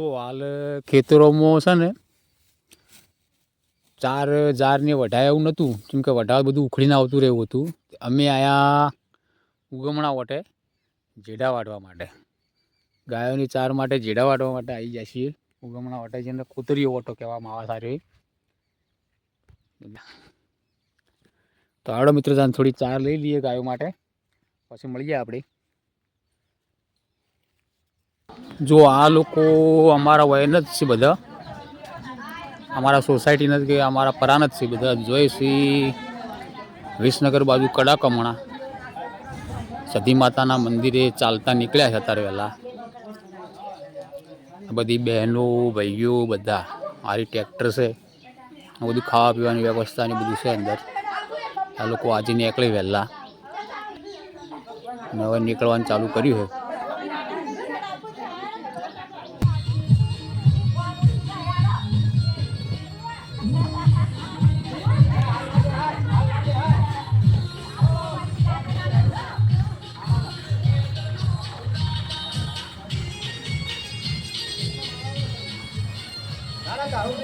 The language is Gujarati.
તો હાલ ખેતરોમાં છે ને, ચાર ઝાડને વઢાય એવું નહોતું. કેમ કે વઢાય બધું ઉખડીને આવતું રહેવું હતું. અમે આયા ઉગમણા વટે જેડા વાટવા માટે. ગાયોની ચાર માટે જેડા વાટવા માટે આવી જાય છીએ. ઉગમણા વટે જેને કૂતરીઓ ઓટો કહેવામાં આવે સારી તો આડો મિત્ર, જાન થોડી ચાર લઈ લઈએ ગાયો માટે. પછી મળીએ આપણે. જો આ લોકો અમારા વયન જ છે બધા. અમારા સોસાયટીના જ કે, અમારા પરાના જ છે બધા. જોઈશી વિસનગર બાજુ કડાકમણા સતી માતાના મંદિરે ચાલતા નીકળ્યા છે અત્યારે વહેલા. બધી બહેનો, ભાઈઓ બધા, મારી ટ્રેક્ટર છે. બધું ખાવા પીવાની વ્યવસ્થા ને બધું છે અંદર. આ લોકો આજે નીકળે વહેલા. અને નીકળવાનું ચાલુ કર્યું છે. તારું